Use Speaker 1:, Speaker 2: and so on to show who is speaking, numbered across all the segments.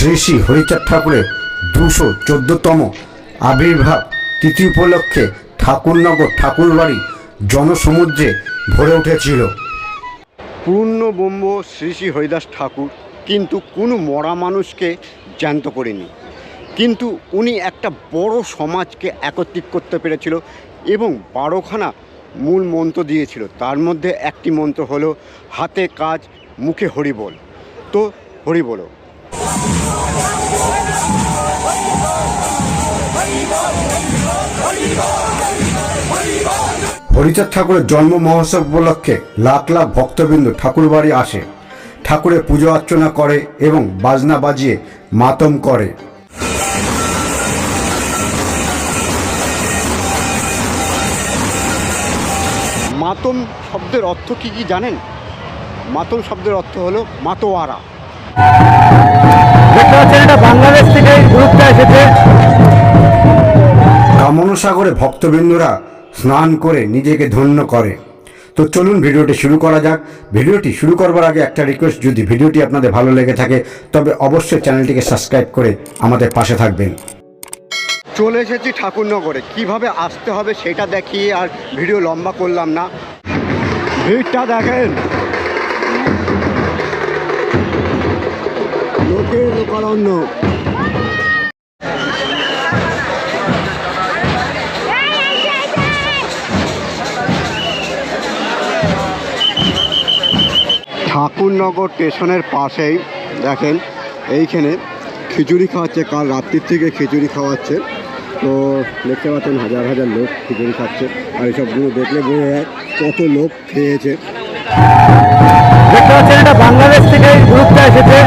Speaker 1: শ্রী শ্রী হরিচাঁদ ঠাকুরের দুশো চোদ্দতম আবির্ভাব তিথি উপলক্ষে ঠাকুরনগর ঠাকুরবাড়ি জনসমুদ্রে ভরে উঠেছিল। পূর্ণ পূর্ণব্রহ্ম শ্রী শ্রী হরিদাস ঠাকুর কিন্তু কোনো মরা মানুষকে জ্যান্ত করেনি। কিন্তু উনি একটা বড় সমাজকে একত্রিত করতে পেরেছিল এবং বারোখানা মূল মন্ত্র দিয়েছিল। তার মধ্যে একটি মন্ত্র হলো, হাতে কাজ, মুখে হরিবল। তো হরিবল। হরিচাঁদ ঠাকুরের জন্ম মহোৎসব উপলক্ষে লাখ লাখ ভক্তবৃন্দ ঠাকুর বাড়ি আসে। ঠাকুরের পুজো অর্চনা করে এবং বাজনা বাজিয়ে মাতম করে। মাতম শব্দের অর্থ কি কি জানেন? মাতম শব্দের অর্থ হলো মাতোয়ারা।
Speaker 2: পাচ্ছেন এটা বাংলাদেশ থেকে এই গ্রুপটা এসেছে।
Speaker 1: কামনসাগরে ভক্তবৃন্দরা স্নান করে নিজেকে ধন্য করে। তো চলুন ভিডিওটি শুরু করা যাক। ভিডিওটি শুরু করবার আগে একটা রিকোয়েস্ট যদি ভিডিওটি আপনাদের ভালো লেগে থাকে তবে অবশ্যই চ্যানেলটিকে সাবস্ক্রাইব করে আমাদের পাশে থাকবেন। চলে এসেছি ঠাকুরনগরে। কীভাবে আসতে হবে সেটা দেখিয়ে আর ভিডিও লম্বা করলাম না। ভিড়টা দেখেন। লোকে লোকারণ্য ঠাকুরনগর স্টেশনের পাশেই, দেখেন, এইখানে খিচুড়ি খাওয়াচ্ছে, কাল রাত্রির থেকে খিচুড়ি খাওয়াচ্ছে। তো দেখতে পাচ্ছেন, হাজার হাজার লোক খিচুড়ি খাচ্ছে, আর এইসবগুলো দেখলে বোঝা যায় কত লোক খেয়েছে।
Speaker 2: দেখতে পাচ্ছেন, এটা বাংলাদেশ থেকে গ্রুপটা এসেছে।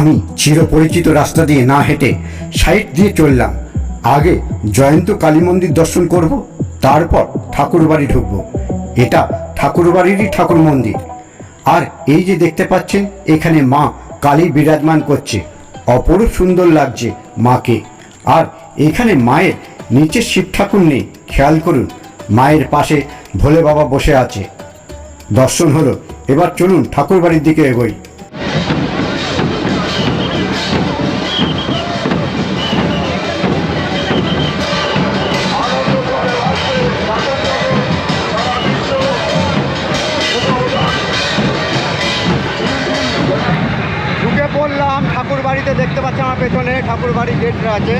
Speaker 1: আমি চিরপরিচিত রাস্তা দিয়ে না হেঁটে সাইড দিয়ে চললাম। আগে জয়ন্ত কালী মন্দির দর্শন করব, তারপর ঠাকুর বাড়ি ঢুকবো। এটা ঠাকুর বাড়িরই ঠাকুর মন্দির। আর এই যে দেখতে পাচ্ছেন, এখানে মা কালী বিরাজমান করছে। অপরূপ সুন্দর লাগছে মাকে। আর এখানে মায়ের নিচে শিব ঠাকুর নেই, খেয়াল করুন, মায়ের পাশে ভোলে বাবা বসে আছে। দর্শন হলো, এবার চলুন ঠাকুর বাড়ির দিকে এগোই। দেখতে পাচ্ছি আমার পেছনে ঠাকুর বাড়ি গেটটা আছে।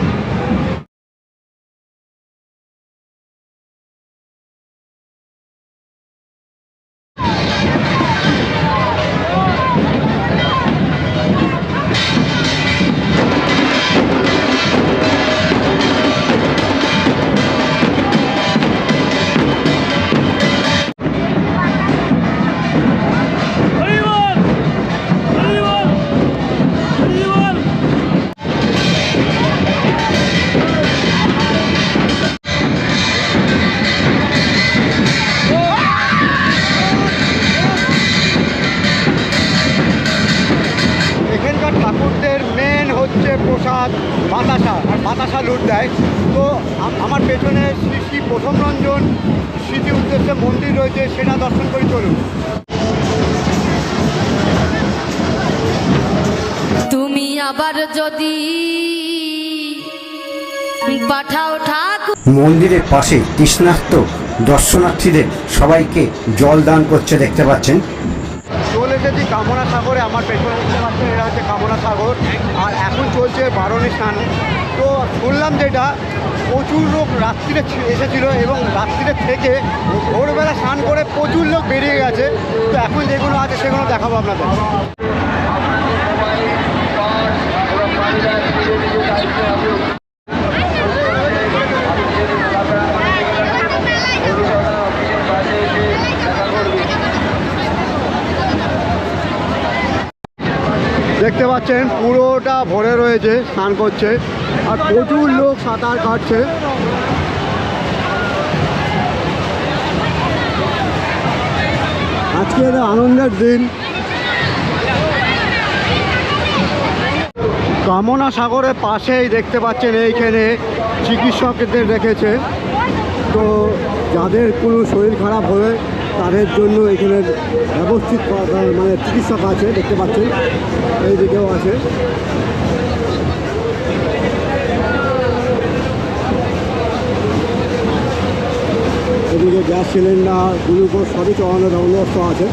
Speaker 1: মন্দির রয়েছে সেটা দর্শন করি চলুন।
Speaker 3: তুমি আবার যদি পাঠাও ঠাকুর
Speaker 1: মন্দিরের পাশে তৃষ্ণার্ত দর্শনার্থীদের সবাইকে জল দান করছে দেখতে পাচ্ছেন? এসেছি কামনা সাগরে, আমার পেছনে দেখতে পাচ্ছেন এটা হচ্ছে কামনা সাগর। আর এখন চলছে বারণী স্নান। তো শুনলাম যেটা প্রচুর লোক রাত্রিরে এসেছিল এবং রাত্রিরে থেকে ভোরবেলা স্নান করে প্রচুর লোক বেরিয়ে গেছে। তো এখন যেগুলো আছে সেগুলো দেখাবো আপনাদের। পাচ্ছেন, পুরোটা ভরে রয়েছে, স্নান করছে, আর প্রচুর লোক সাঁতার কাটছে। আজকে একটা আনন্দের দিন। কামনা সাগরের পাশেই দেখতে পাচ্ছেন এইখানে চিকিৎসকদের রেখেছে। তো যাদের কোনো শরীর খারাপ হলে তাদের জন্য এখানে ব্যবস্থিত মানে চিকিৎসক আছে, দেখতে পাচ্ছেন। এই দিকেও আছে। এদিকে গ্যাস সিলিন্ডার, গ্লুকোজ সবই চড়ানোর ব্যবস্থা আছে।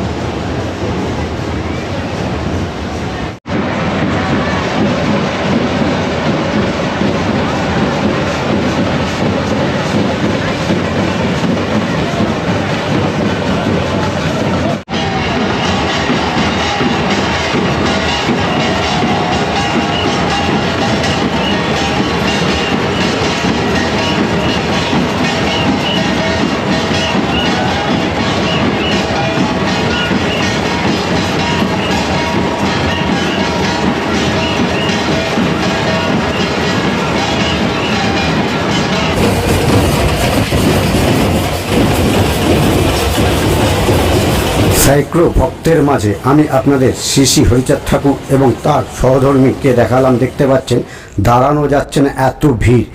Speaker 1: সাইক্রো ভক্তের মাঝে আমি আপনাদের শ্রী হরিচাঁদ ঠাকুর এবং তার সহধর্মীকে দেখালাম, দেখতে পাচ্ছেন। দাঁড়ানো যাচ্ছে না, এত ভিড়।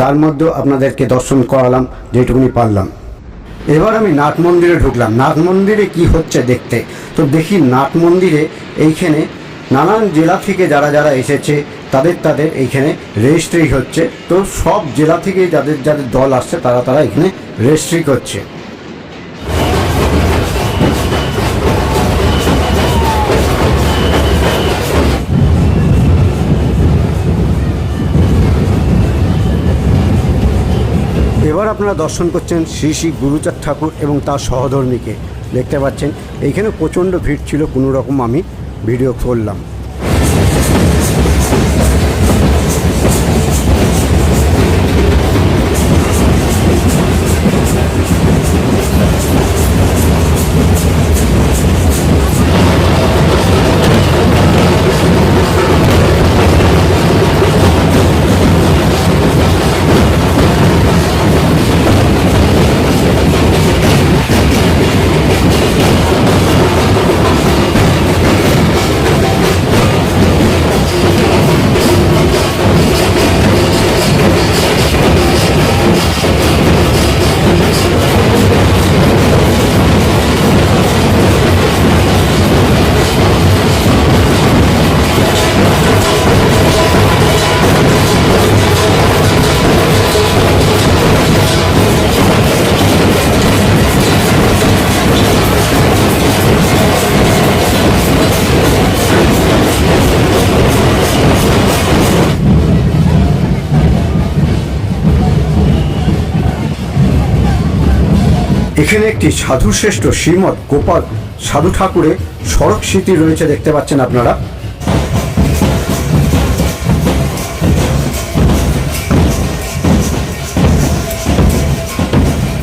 Speaker 1: তার মধ্যেও আপনাদেরকে দর্শন করালাম, যেটুকুনি পারলাম। এবার আমি নাট মন্দিরে ঢুকলাম। নাট মন্দিরে কি হচ্ছে দেখতে? তো দেখি নাট মন্দিরে এইখানে নানান জেলা থেকে যারা যারা এসেছে, তাদের তাদের এইখানে রেজিস্ট্রি হচ্ছে। তো সব জেলা থেকে যাদের যাদের দল আসছে, তারা তারা এখানে রেজিস্ট্রি করছে। এবার আপনারা দর্শন করছেন শ্রী শ্রী গুরুচাঁদ ঠাকুর এবং তার সহধর্মীকে। দেখতে পাচ্ছেন, এইখানে প্রচণ্ড ভিড় ছিল, কোনো রকম আমি ভিডিও করলাম। এখানে একটি সাধু শ্রেষ্ঠ শ্রীমৎ গোপাল সাধু ঠাকুরের সড়ক স্মৃতি রয়েছে, দেখতে পাচ্ছেন আপনারা।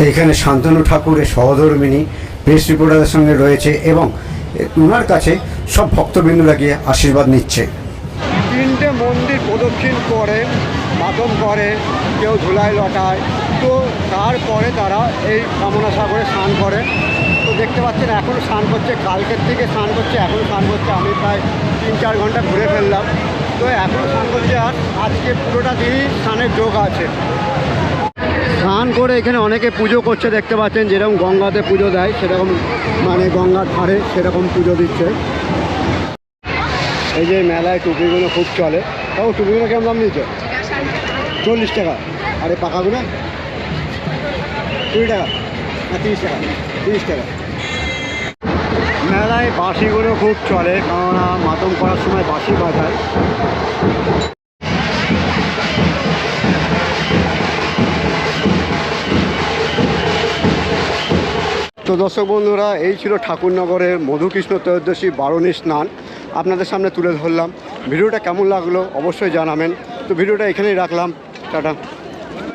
Speaker 1: এখানে শান্তনু ঠাকুরের সহধর্মিনী প্রেস রিপোর্টারের সঙ্গে রয়েছে এবং ওনার কাছে সব ভক্তবৃন্দরা গিয়ে আশীর্বাদ নিচ্ছে। তিনটে মন্দির প্রদক্ষিণ করে, মাতম করে, কেউ ধুলাই লটায়। তো তারপরে তারা এই কামনা সাগরে স্নান করে। তো দেখতে পাচ্ছেন এখন স্নান করছে, কালকের থেকে স্নান করছে, এখন স্নান করছে। আমি প্রায় তিন চার ঘণ্টা ঘুরে ফেললাম। তো এখন স্নান করছে আর আজকে পুরোটা দিনই স্নানের যোগ আছে। স্নান করে এখানে অনেকে পুজো করছে, দেখতে পাচ্ছেন, যেরকম গঙ্গাতে পুজো দেয়, সেরকম মানে গঙ্গার ধারে সেরকম পুজো দিচ্ছে। এই যে মেলায় টুপিগুলো খুব চলে। তাও টুপিগুলো কেমন দাম নিচ্ছে চল্লিশ টাকা। আর পাকাগুলো কুড়ি টাকা না তিরিশ টাকা তিরিশ টাকা মেলায় বাঁশিগুলো খুব চলে, কেননা মাতম করার সময় বাঁশি বাজায়। তো দর্শক বন্ধুরা, এই ছিল ঠাকুরনগরের মধুকৃষ্ণ ত্রয়োদশী বারণী স্নান। আপনাদের সামনে তুলে ধরলাম। ভিডিওটা কেমন লাগল অবশ্যই জানাবেন। তো ভিডিওটা এখানেই রাখলাম। টাটা।